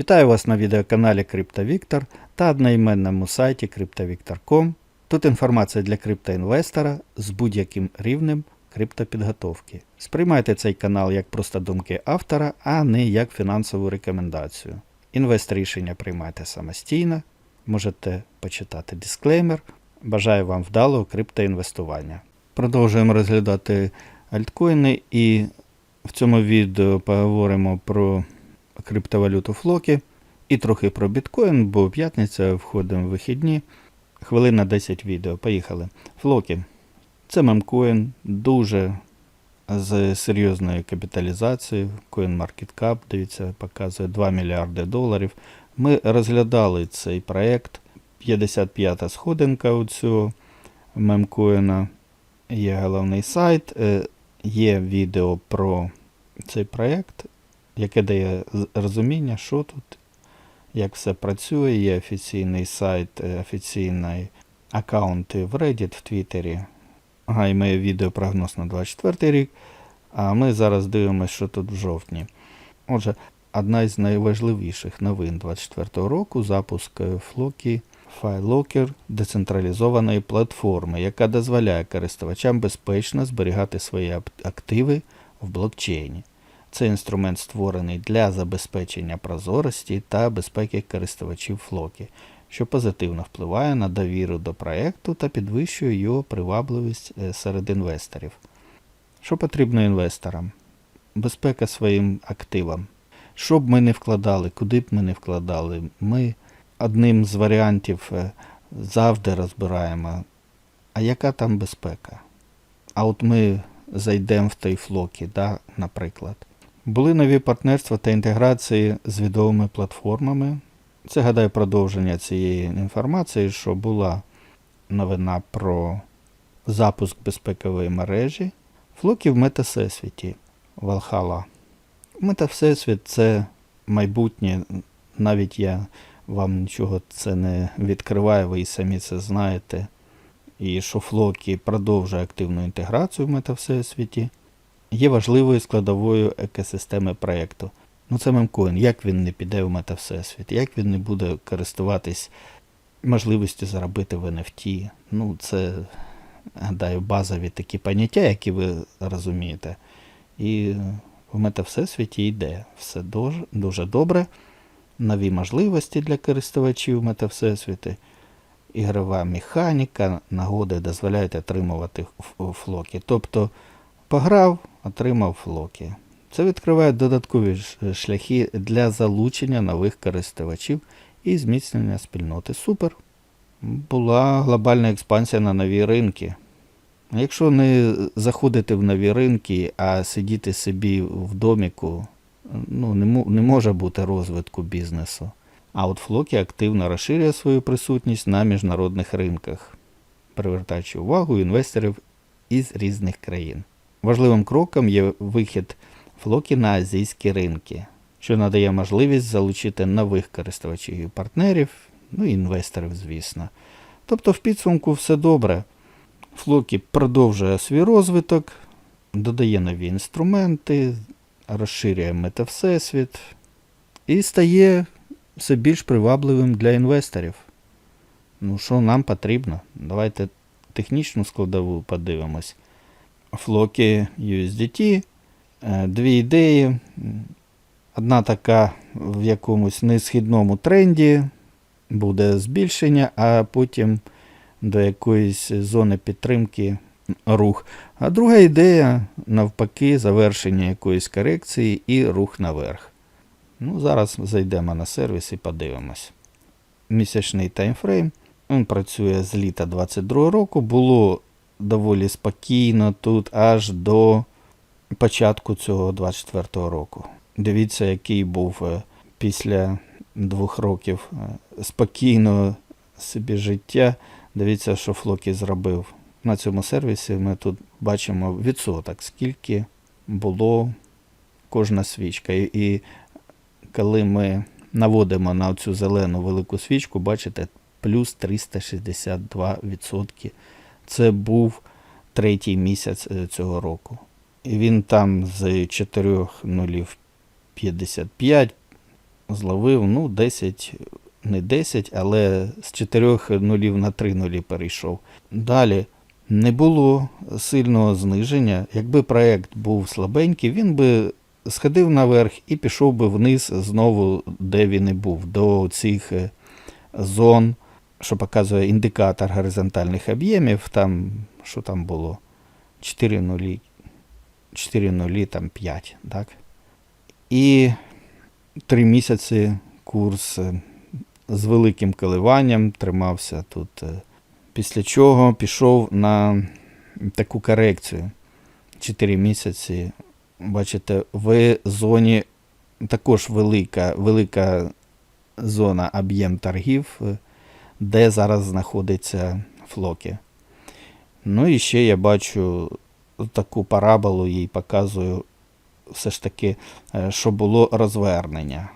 Вітаю вас на відеоканалі CryptoVictor та одноіменному сайті CryptoVictor.com. Тут інформація для криптоінвестора з будь-яким рівнем криптопідготовки. Сприймайте цей канал як просто думки автора, а не як фінансову рекомендацію. Інвест рішення приймайте самостійно, можете почитати дисклеймер. Бажаю вам вдалого криптоінвестування. Продовжуємо розглядати альткоїни і в цьому відео поговоримо про криптовалюту Флокі і трохи про біткоін, бо п'ятниця входимо в вихідні. Хвилина 10 відео. Поїхали. Флокі. Це мемкоін, дуже з серйозною капіталізацією. CoinMarketCap, дивіться, показує 2 мільярди доларів. Ми розглядали цей проект. 55-та сходинка у цього мемкоїна. Є головний сайт, е, є відео про цей проект, яке дає розуміння, що тут, як все працює. Є офіційний сайт, е, офіційний аккаунти в Reddit, в Твіттері. Ага, і моє відео прогноз на 24 рік. А ми зараз дивимося, що тут в жовтні. Отже, одна із найважливіших новин 24 року запуск е, Floki FileLocker децентралізованої платформи, яка дозволяє користувачам безпечно зберігати свої активи в блокчейні. Цей інструмент створений для забезпечення прозорості та безпеки користувачів Floki, що позитивно впливає на довіру до проекту та підвищує його привабливість е, серед інвесторів. Що потрібно інвесторам? Безпека своїм активам. Що б ми не вкладали, куди б ми не вкладали, ми одним з варіантів е, завжди розбираємо, а яка там безпека? А от ми зайдемо в той флокі, да, наприклад. Були нові партнерства та інтеграції з відомими платформами. Це, гадаю, продовження цієї інформації, що була новина про запуск безпекової мережі. Флоки в метасесвіті Valhalla. Метавсесвіт це майбутнє, навіть я вам нічого це не відкриваю, ви і самі це знаєте. І що Флокі продовжує активну інтеграцію в метавсесвіті, є важливою складовою екосистеми проєкту. Ну це мемкоін, як він не піде в метавсесвіт, як він не буде користуватись можливістю заробити в NFT. Ну, це, гадаю, базові такі поняття, які ви розумієте. І в метавсесвіті йде все дуже, добре. Нові можливості для користувачів метавсесвіти, ігрова механіка, нагоди дозволяють отримувати флоки. Тобто пограв, отримав флоки. Це відкриває додаткові шляхи для залучення нових користувачів і зміцнення спільноти. Супер. Була глобальна експансія на нові ринки. Якщо не заходити в нові ринки, а сидіти собі в доміку, ну, не, не може бути розвитку бізнесу. А от Флокі активно розширює свою присутність на міжнародних ринках, привертаючи увагу інвесторів із різних країн. Важливим кроком є вихід Флокі на азійські ринки, що надає можливість залучити нових користувачів і партнерів, ну і інвесторів, звісно. Тобто, в підсумку все добре. Флокі продовжує свій розвиток, додає нові інструменти, розширює метавсесвіт і стає все більш привабливим для інвесторів. Ну, що нам потрібно? Давайте технічну складову подивимось. Флоки USDT, е, дві ідеї. Одна така в якомусь несхідному тренді буде збільшення, а потім до якоїсь зони підтримки рух. А друга ідея, навпаки, завершення якоїсь корекції і рух наверх. Ну, зараз зайдемо на сервіс і подивимось. Місячний таймфрейм. Він працює з літа 22 року. Було доволі спокійно тут аж до початку цього 24 року. Дивіться, який був е, після двох років е, спокійного собі життя. Дивіться, що Флокі зробив. На цьому сервісі ми тут бачимо відсоток, скільки було кожна свічка. І, і коли ми наводимо на цю зелену велику свічку, бачите, плюс 362%. Це був третій місяць е, цього року. Він там з 4 нулів 55 зловив ну, 10, не 10, але з 4 нулів на 3 нулі перейшов. Далі не було сильного зниження. Якби проект був слабенький, він би сходив наверх і пішов би вниз знову, де він і був, до цих е, зон, що показує індикатор горизонтальних об'ємів. Там, що там було? 4 нулі, 4 нулі, там 5, так? І три місяці курс е, з великим коливанням тримався тут. е, Після чого пішов на таку корекцію. 4 місяці. Бачите, в зоні також велика, велика зона об'єм торгів, е, де зараз знаходиться флоки. Ну і ще я бачу таку параболу, їй показую все ж таки, е, що було розвернення.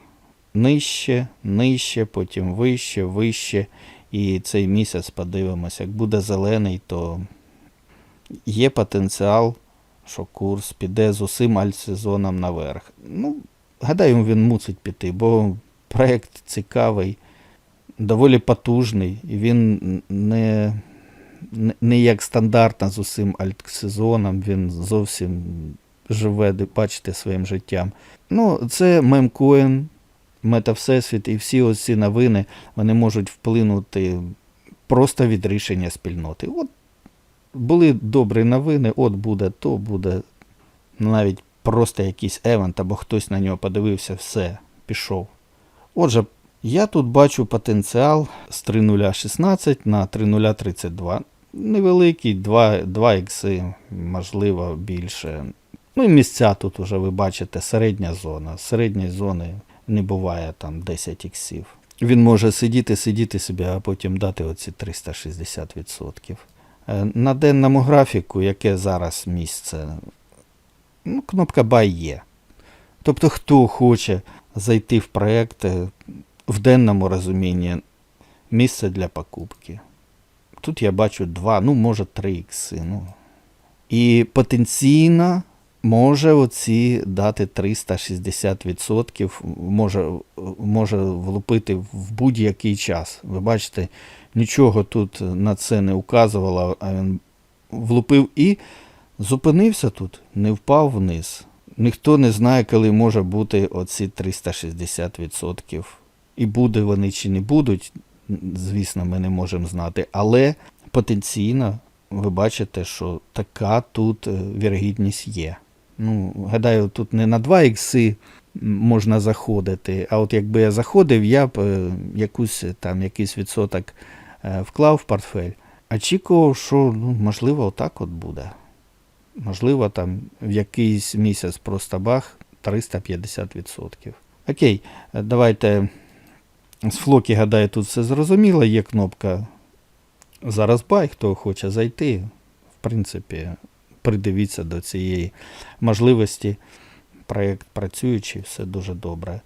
Нижче, нижче, потім вище, вище. І цей місяць подивимося, як буде зелений, то є потенціал, що курс піде з усім альтсезоном наверх. Ну, гадаю, він мусить піти, бо проєкт цікавий, доволі потужний, і він не, не, як стандартно з усім альтсезоном, він зовсім живе, де бачите, своїм життям. Ну, це мемкоін, метавсесвіт і всі ось ці новини вони можуть вплинути просто від рішення спільноти. От були добрі новини, от буде, то буде навіть просто якийсь евент, або хтось на нього подивився, все, пішов. Отже, я тут бачу потенціал з 3.016 на 3.032. Невеликий, 2, 2 ікси, можливо, більше. Ну і місця тут вже ви бачите, середня зона. З середньої зони не буває там 10 іксів. Він може сидіти, сидіти собі, а потім дати оці 360%. Е, На денному графіку, яке зараз місце, ну, кнопка Buy є. Тобто, хто хоче зайти в проєкт е, в денному розумінні, місце для покупки. Тут я бачу 2, ну, може 3 ікси. Ну. І потенційно може оці дати 360%, може, може влупити в будь-який час. Ви бачите, нічого тут на це не указувало, а він влупив і зупинився тут, не впав вниз. Ніхто не знає, коли може бути оці 360%. І буде вони чи не будуть, звісно, ми не можемо знати. Але потенційно ви бачите, що така тут е, вірогідність є. Ну, гадаю, тут не на 2 ікси можна заходити, а от якби я заходив, я б е, якусь там якийсь відсоток е, вклав в портфель. Очікував, що ну, можливо отак от буде. Можливо, там в якийсь місяць просто бах 350%. Окей, е, давайте з флоки, гадаю, тут все зрозуміло. Є кнопка зараз бай, хто хоче зайти. В принципі, придивіться до цієї можливості. Проєкт працюючий, все дуже добре.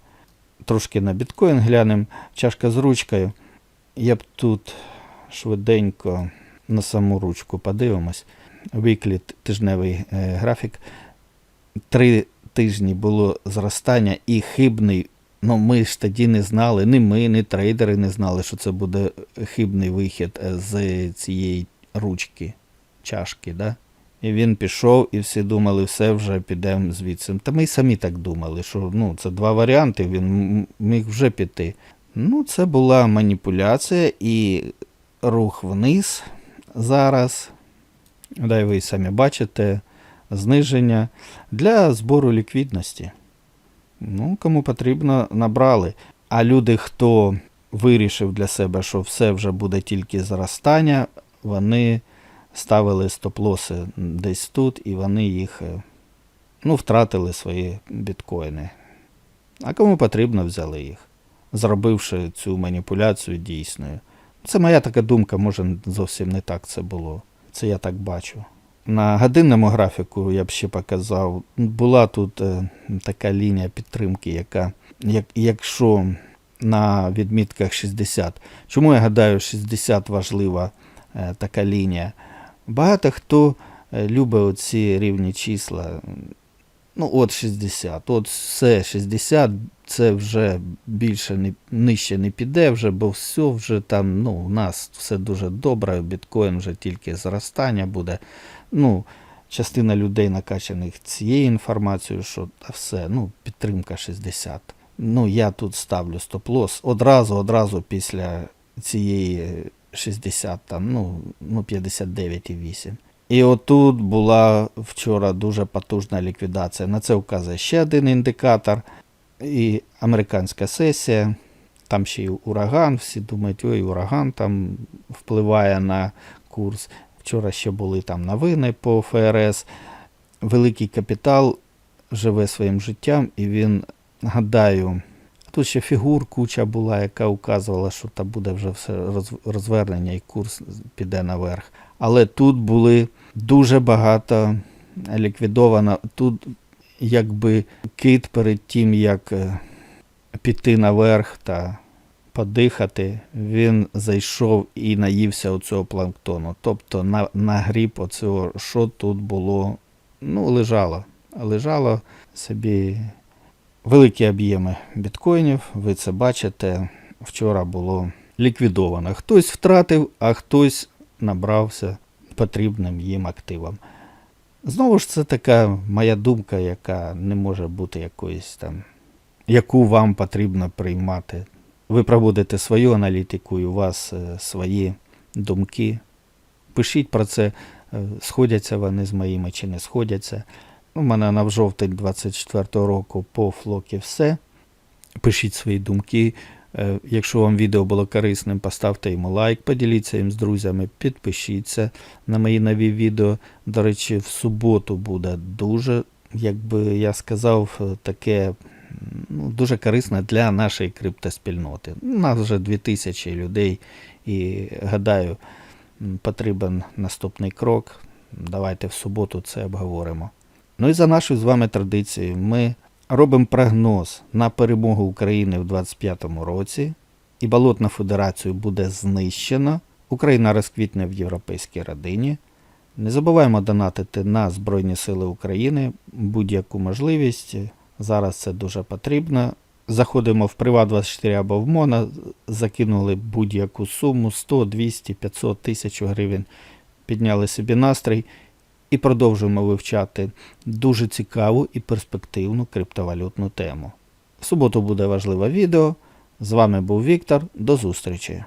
Трошки на біткоін глянемо. Чашка з ручкою. Я б тут швиденько на саму ручку подивимось. Виклі тижневий е, графік. Три тижні було зростання і хибний. Ну, ми ж тоді не знали, ні ми, ні трейдери не знали, що це буде хибний вихід е, з цієї ручки, чашки. Да? І він пішов, і всі думали, все вже підемо звідси. Та ми й самі так думали, що ну, це два варіанти, він міг вже піти. Ну, це була маніпуляція і рух вниз зараз. Дай ви самі бачите, зниження для збору ліквідності. Ну, кому потрібно, набрали. А люди, хто вирішив для себе, що все вже буде тільки зростання, вони ставили стоп-лоси десь тут, і вони їх е, ну, втратили свої біткоїни. А кому потрібно, взяли їх, зробивши цю маніпуляцію дійсною. Це моя така думка, може зовсім не так це було. Це я так бачу. На годинному графіку я б ще показав, була тут е, така лінія підтримки, яка, як, якщо на відмітках 60. Чому я гадаю, 60 важлива е, така лінія? Багато хто е, любить оці рівні числа. Ну, от 60. От все 60, це вже більше не, нижче не піде, вже, бо все вже там, ну, у нас все дуже добре, біткоін вже тільки зростання буде. Ну, частина людей накачаних цією інформацією, що та все, ну, підтримка 60. Ну, я тут ставлю стоп-лос одразу, одразу після цієї 60, там, ну, ну 59,8. І отут була вчора дуже потужна ліквідація. На це вказує ще один індикатор. І американська сесія, там ще й ураган. Всі думають, ой, ураган там впливає на курс. Вчора ще були там новини по ФРС. Великий капітал живе своїм життям, і він, гадаю, тут ще фігур куча була, яка указувала, що там буде вже все розвернення і курс піде наверх. Але тут були дуже багато ліквідовано. Тут якби кит перед тим, як е, піти наверх та подихати, він зайшов і наївся оцього планктону. Тобто на, нагріб оцього, що тут було, ну, лежало. Лежало собі великі об'єми біткоїнів. Ви це бачите. Вчора було ліквідовано. Хтось втратив, а хтось набрався потрібним їм активом. Знову ж це така моя думка, яка не може бути якоюсь там, яку вам потрібно приймати. Ви проводите свою аналітику, і у вас е, свої думки. Пишіть про це, е, сходяться вони з моїми чи не сходяться. У мене на жовтень 24 року по флокі все. Пишіть свої думки. Е, Якщо вам відео було корисним, поставте йому лайк, поділіться їм з друзями, підпишіться на мої нові відео. До речі, в суботу буде дуже, як би я сказав, е, таке ну, дуже корисне для нашої криптоспільноти. У нас вже 2000 людей, і гадаю, потрібен наступний крок. Давайте в суботу це обговоримо. Ну і за нашою з вами традицією, ми робимо прогноз на перемогу України в 2025 році, і Болотна Федерацію буде знищено. Україна розквітне в європейській родині. Не забуваємо донатити на Збройні Сили України будь-яку можливість. Зараз це дуже потрібно. Заходимо в Приват24 або в Моно, закинули будь-яку суму 100, 200, 500 тисяч гривень, підняли собі настрій і продовжуємо вивчати дуже цікаву і перспективну криптовалютну тему. В суботу буде важливе відео. З вами був Віктор. До зустрічі!